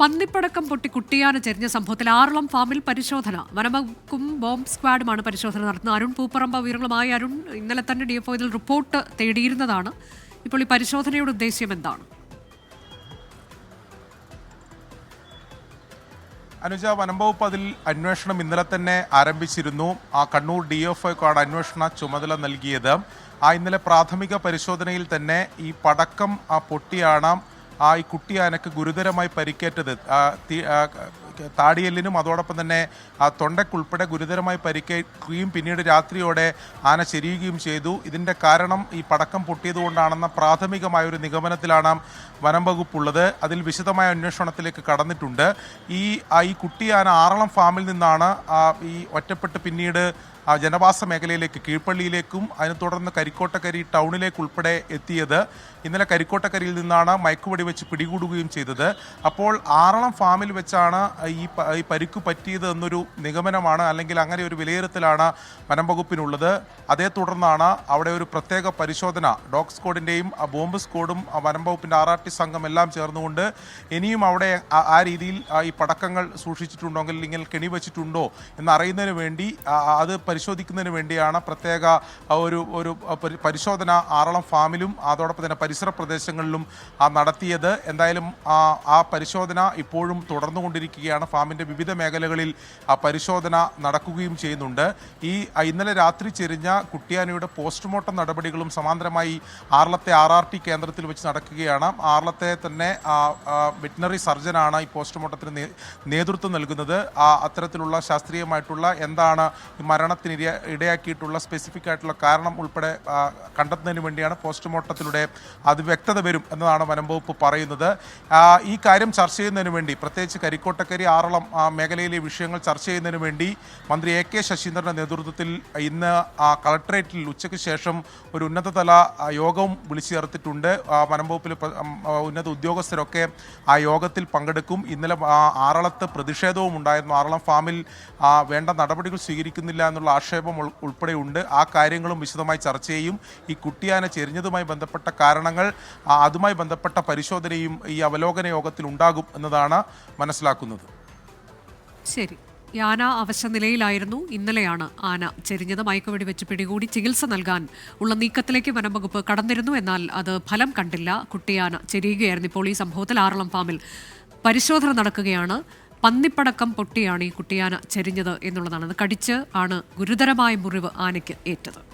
പന്നിപ്പടക്കം പൊട്ടി കുട്ടിയാന ചെരിഞ്ഞ സംഭവത്തിൽ ആറളം ഫാമിൽ പരിശോധന. വനവകുപ്പും ബോംബ് സ്ക്വാഡുമാണ് പരിശോധന നടത്തുന്നത്. അരുൺ പൂപ്പറമ്പ വിവരങ്ങളുമായി അരുൺ ഇന്നലെ തന്നെ ഡി എഫ് ഇതിൽ റിപ്പോർട്ട് തേടിയിരുന്നതാണ്. ഇപ്പോൾ ഈ പരിശോധനയുടെ ഉദ്ദേശ്യം എന്താണ്? അനുജ വനംവകുപ്പ് അതിൽ അന്വേഷണം ഇന്നലെ തന്നെ ആരംഭിച്ചിരുന്നു. ആ കണ്ണൂർ ഡി എഫ് ഐക്കാണ് അന്വേഷണ ചുമതല നൽകിയത്. ആ ഇന്നലെ പ്രാഥമിക പരിശോധനയിൽ തന്നെ ഈ പടക്കം ആ പൊട്ടിയാണ് ആ ഈ കുട്ടിയാനക്ക് ഗുരുതരമായി പരിക്കേറ്റത്. താടിയെല്ലിനും അതോടൊപ്പം തന്നെ ആ തൊണ്ടയ്ക്കുൾപ്പെടെ ഗുരുതരമായി പരിക്കേൽക്കുകയും പിന്നീട് രാത്രിയോടെ ആന ചെരിയുകയും ചെയ്തു. ഇതിന്റെ കാരണം ഈ പടക്കം പൊട്ടിയതുകൊണ്ടാണെന്ന പ്രാഥമികമായ ഒരു നിഗമനത്തിലാണ് വനം വകുപ്പുള്ളത്. അതിൽ വിശദമായ അന്വേഷണത്തിലേക്ക് കടന്നിട്ടുണ്ട്. ഈ ഈ കുട്ടിയാന ആറളം ഫാമിൽ നിന്നാണ് ഈ ഒറ്റപ്പെട്ട് പിന്നീട് ആ ജനവാസ മേഖലയിലേക്ക് കീഴ്പള്ളിയിലേക്കും അതിനെ തുടർന്ന് കരിക്കോട്ടക്കരി ടൗണിലേക്ക് ഉൾപ്പെടെ എത്തിയത്. ഇന്നലെ കരിക്കോട്ടക്കരിയിൽ നിന്നാണ് മയക്കുപടി വെച്ച് പിടികൂടുകയും ചെയ്തത്. അപ്പോൾ ആറളം ഫാമിൽ വെച്ചാണ് ഈ പരിക്ക് പറ്റിയത് എന്നൊരു നിഗമനമാണ് അല്ലെങ്കിൽ അങ്ങനെ ഒരു വിലയിരുത്തലാണ് വനം വകുപ്പിനുള്ളത് അതേ തുടർന്നാണ് അവിടെ ഒരു പ്രത്യേക പരിശോധന ഡോഗ് സ്ക്വാഡിന്റെയും ബോംബ് സ്ക്വാഡും വനം വകുപ്പിന്റെ ആർ ആർ ടി സംഘം എല്ലാം ചേർന്നുകൊണ്ട് ഇനിയും അവിടെ ആ- രീതിയിൽ ഈ പടക്കങ്ങൾ സൂക്ഷിച്ചിട്ടുണ്ടോ അല്ലെങ്കിൽ കെണി വെച്ചിട്ടുണ്ടോ എന്നറിയുന്നതിന് വേണ്ടി അത് പരിശോധിക്കുന്നതിന് വേണ്ടിയാണ് പ്രത്യേക ഒരു ഒരു പരി- പരിശോധന ആറളം ഫാമിലും അതോടൊപ്പം തന്നെ പരിസര പ്രദേശങ്ങളിലും നടത്തിയത്. എന്തായാലും ആ പരിശോധന ഇപ്പോഴും തുടർന്നുകൊണ്ടിരിക്കുകയാണ്. ഫാമിന്റെ വിവിധ മേഖലകളിൽ ആ പരിശോധന നടക്കുകയും ചെയ്യുന്നുണ്ട്. ഈ ഇന്നലെ രാത്രി ചെരിഞ്ഞ കുട്ടിയാനയുടെ പോസ്റ്റ്മോർട്ടം നടപടികളും സമാന്തരമായി ആറളത്തെ ആർ ആർ ടി കേന്ദ്രത്തിൽ വെച്ച് നടക്കുകയാണ്. ആറളത്തെ തന്നെ വെറ്റിനറി സർജനാണ് ഈ പോസ്റ്റ്മോർട്ടത്തിന് നേതൃത്വം നൽകുന്നത്. ആ അത്തരത്തിലുള്ള ശാസ്ത്രീയമായിട്ടുള്ള എന്താണ് ഈ മരണത്തിന് ഇര- ഇടയാക്കിയിട്ടുള്ള സ്പെസിഫിക് ആയിട്ടുള്ള കാരണം ഉൾപ്പെടെ കണ്ടെത്തുന്നതിന് വേണ്ടിയാണ് പോസ്റ്റ്മോർട്ടത്തിലൂടെ അത് വ്യക്തത വരും എന്നതാണ് വനംവകുപ്പ് പറയുന്നത്. ഈ കാര്യം ചർച്ച ചെയ്യുന്നതിന് വേണ്ടി പ്രത്യേകിച്ച് കരിക്കോട്ടക്കരി ആറളം മേഖലയിലെ വിഷയങ്ങൾ ചർച്ച ചെയ്യുന്നതിന് വേണ്ടി മന്ത്രി എ കെ ശശീന്ദ്രന്റെ നേതൃത്വത്തിൽ ഇന്ന് കളക്ടറേറ്റിൽ ഉച്ചയ്ക്ക് ശേഷം ഒരു ഉന്നതതല യോഗവും വിളിച്ചു ചേർത്തിട്ടുണ്ട്. ആ, വനം വകുപ്പിലെ പ്ര- ഉം, ആ, ഉന്നത ഉദ്യോഗസ്ഥരൊക്കെ ആ യോഗത്തിൽ പങ്കെടുക്കും. ഇന്നലെ ആറളത്ത് പ്രതിഷേധവും ഉണ്ടായിരുന്നു ആറളം ഫാമിൽ വേണ്ട നടപടികൾ സ്വീകരിക്കുന്നില്ല എന്നുള്ള ആക്ഷേപം ഉൾ- ഉൾപ്പെടെയുണ്ട്. ആ കാര്യങ്ങളും വിശദമായി ചർച്ച ചെയ്യും ഈ കുട്ടിയാന ചെരിഞ്ഞതുമായി ബന്ധപ്പെട്ട കാരണങ്ങൾ അതുമായി ബന്ധപ്പെട്ട പരിശോധനയും ഈ അവലോകന യോഗത്തിൽ ഉണ്ടാകും എന്നതാണ് മനസ്സിലാക്കുന്നത്. ശരി. യാന അവശ നിലയിലായിരുന്നു. ഇന്നലെയാണ് ആന ചെരിഞ്ഞത്. മയക്കുവെടി വെച്ച് പിടികൂടി ചികിത്സ നൽകാൻ ഉള്ള നീക്കത്തിലേക്ക് വനംവകുപ്പ് കടന്നിരുന്നു. എന്നാൽ അത് ഫലം കണ്ടില്ല. കുട്ടിയാന ചെരിയുകയായിരുന്നു. ഇപ്പോൾ ഈ സംഭവത്തിൽ ആറളം ഫാമിൽ പരിശോധന നടക്കുകയാണ്. പന്നിപ്പടക്കം പൊട്ടിയാണ് ഈ കുട്ടിയാന ചെരിഞ്ഞത് എന്നുള്ളതാണ്. അത് കടിച്ച് ആണ് ഗുരുതരമായ മുറിവ് ആനയ്ക്ക് ഏറ്റത്.